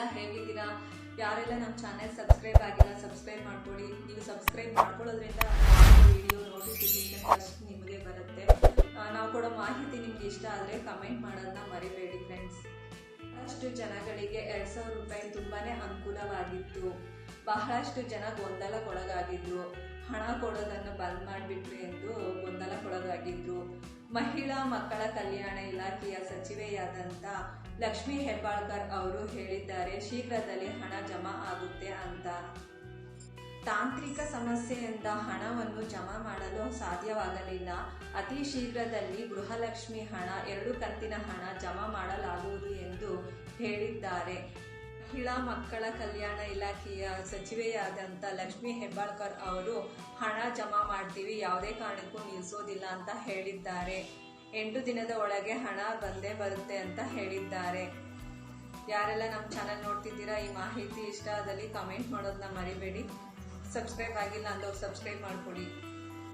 ಎಲ್ಲ ಹೇಗಿದ್ದೀರಾ ಯಾರೆಲ್ಲ ನಮ್ಮ ಚಾನೆಲ್ ಸಬ್ಸ್ಕ್ರೈಬ್ ಆಗಿಲ್ಲ ಸಬ್ಸ್ಕ್ರೈಬ್ ಮಾಡ್ಕೊಳ್ಳಿ. ನೀವು ಸಬ್ಸ್ಕ್ರೈಬ್ ಮಾಡ್ಕೊಳ್ಳೋದ್ರಿಂದ ವಿಡಿಯೋ ನೋಟಿಫಿಕೇಶನ್ ಫಸ್ಟ್ ನಿಮಗೆ ಬರುತ್ತೆ. ನಾವು ಕೊಡೋ ಮಾಹಿತಿ ನಿಮ್ಗೆ ಇಷ್ಟ ಆದರೆ ಕಮೆಂಟ್ ಮಾಡೋದನ್ನ ಮರಿಬೇಡಿ ಫ್ರೆಂಡ್ಸ್ ಬಹಳಷ್ಟು ಜನಗಳಿಗೆ ಎರಡು ಸಾವಿರ ರೂಪಾಯಿ ತುಂಬಾ ಅನುಕೂಲವಾಗಿತ್ತು. ಬಹಳಷ್ಟು ಜನ ಗೊಂದಲಕ್ಕೊಳಗಾಗಿದ್ರು. ಹಣ ಕೊಡೋದನ್ನು ಬಂದ್ ಮಾಡಿಬಿಟ್ರಿ ಎಂದು ಗೊಂದಲಕ್ಕೊಳಗಾಗಿದ್ರು ಮಹಿಳಾ ಮಕ್ಕಳ ಕಲ್ಯಾಣ ಇಲಾಖೆಯ ಸಚಿವೆಯಾದಂಥ ಲಕ್ಷ್ಮಿ ಹೆಬ್ಬಾಳ್ಕರ್ ಅವರು ಹೇಳಿದ್ದಾರೆ, ಶೀಘ್ರದಲ್ಲಿ ಹಣ ಜಮಾ ಆಗುತ್ತೆ ಅಂತ. ತಾಂತ್ರಿಕ ಸಮಸ್ಯೆಯಿಂದ ಹಣವನ್ನು ಜಮಾ ಮಾಡಲು ಸಾಧ್ಯವಾಗಲಿಲ್ಲ. ಅತಿ ಶೀಘ್ರದಲ್ಲಿ ಗೃಹಲಕ್ಷ್ಮಿ ಹಣ, ಎರಡು ಕಂತಿನ ಹಣ ಜಮಾ ಮಾಡಲಾಗುವುದು ಎಂದು ಹೇಳಿದ್ದಾರೆ. ಮಹಿಳಾ ಮಕ್ಕಳ ಕಲ್ಯಾಣ ಇಲಾಖೆಯ ಸಚಿವೆಯಾದಂಥ ಲಕ್ಷ್ಮೀ ಹೆಬ್ಬಾಳ್ಕರ್ ಅವರು ಹಣ ಜಮಾ ಮಾಡ್ತೀವಿ, ಯಾವುದೇ ಕಾರಣಕ್ಕೂ ನಿಲ್ಲಿಸೋದಿಲ್ಲ ಅಂತ ಹೇಳಿದ್ದಾರೆ. ಎಂಟು ದಿನದ ಒಳಗೆ ಹಣ ಬಂದೇ ಬರುತ್ತೆ ಅಂತ ಹೇಳಿದ್ದಾರೆ. ಯಾರೆಲ್ಲ ನಮ್ಮ ಚಾನಲ್ ನೋಡ್ತಿದ್ದೀರಾ, ಈ ಮಾಹಿತಿ ಇಷ್ಟ ಆದಲ್ಲಿ ಕಮೆಂಟ್ ಮಾಡೋದನ್ನ ಮರಿಬೇಡಿ. ಸಬ್ಸ್ಕ್ರೈಬ್ ಆಗಿಲ್ಲ ಅಂದವ್ರು ಸಬ್ಸ್ಕ್ರೈಬ್ ಮಾಡ್ಕೊಡಿ.